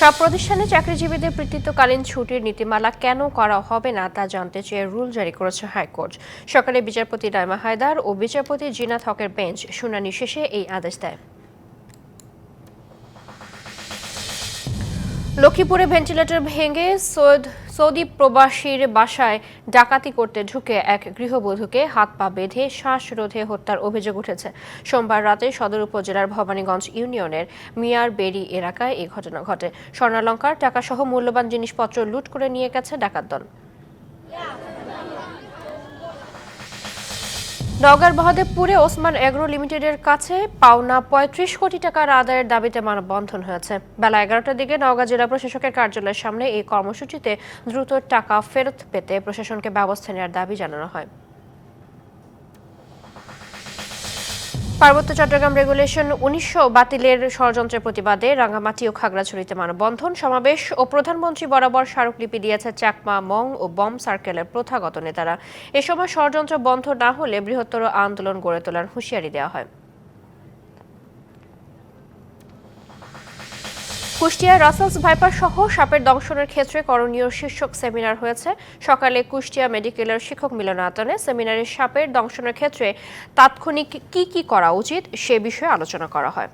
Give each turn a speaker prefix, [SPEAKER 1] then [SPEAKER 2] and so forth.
[SPEAKER 1] সব প্রতিষ্ঠানে চাকরিজীবীদের বৃত্তিত্বকালীন ছুটির নীতিমালা কেন করা হবে না তা জানতে চেয়ে রুল জারি করেছে হাইকোর্ট। সকালে বিচারপতি রায়মা হায়দার ও বিচারপতি জিনাত হকের বেঞ্চ শুনানি শেষে এই আদেশ দেয়। লক্ষ্মীপুরে ভেন্টিলেটর ভেঙে সৌদি প্রবাসীর বাসায় ডাকাতি করতে ঢুকে এক গৃহবধূকে হাত পা বেঁধে শ্বাসরোধে হত্যার অভিযোগ উঠেছে। সোমবার রাতে সদর উপজেলার ভবানীগঞ্জ ইউনিয়নের মিয়ার বেরি এলাকায় এই ঘটনা ঘটে। স্বর্ণালঙ্কার টাকাসহ মূল্যবান জিনিসপত্র লুট করে নিয়ে গেছে ডাকাত দল নওগাঁর মহাদেবপুরে ওসমান এগ্রো লিমিটেডের কাছে পাওনা পঁয়ত্রিশ কোটি টাকার আদায়ের দাবিতে মানববন্ধন হয়েছে। বেলা এগারোটার দিকে নওগাঁ জেলা প্রশাসকের কার্যালয়ের সামনে এই কর্মসূচিতে দ্রুত টাকা ফেরত পেতে প্রশাসনকে ব্যবস্থা নেওয়ার দাবি জানানো হয়। পার্বত্য চট্টগ্রাম রেগুলেশন উনিশশো বাতিলের ষড়যন্ত্রের প্রতিবাদে রাঙ্গামাটি ও খাগড়াছড়িতে মানববন্ধন সমাবেশ ও প্রধানমন্ত্রী বরাবর স্মারকলিপি দিয়েছে চাকমা, মং ও বম সার্কেলের প্রথাগত নেতারা। এ সময় ষড়যন্ত্র বন্ধ না হলে বৃহত্তর আন্দোলন গড়ে তোলার হুঁশিয়ারি দেওয়া হয়। কুষ্টিয়ায় রাসেলস ভাইপার সহ সাপের দংশনের ক্ষেত্রে করণীয় শীর্ষক সেমিনার হয়েছে। সকালে কুষ্টিয়া মেডিকেলের শিক্ষক মিলনায়তনে সেমিনারে সাপের দংশনের ক্ষেত্রে তাৎক্ষণিক কি কি করা উচিত সে বিষয়ে আলোচনা করা হয়।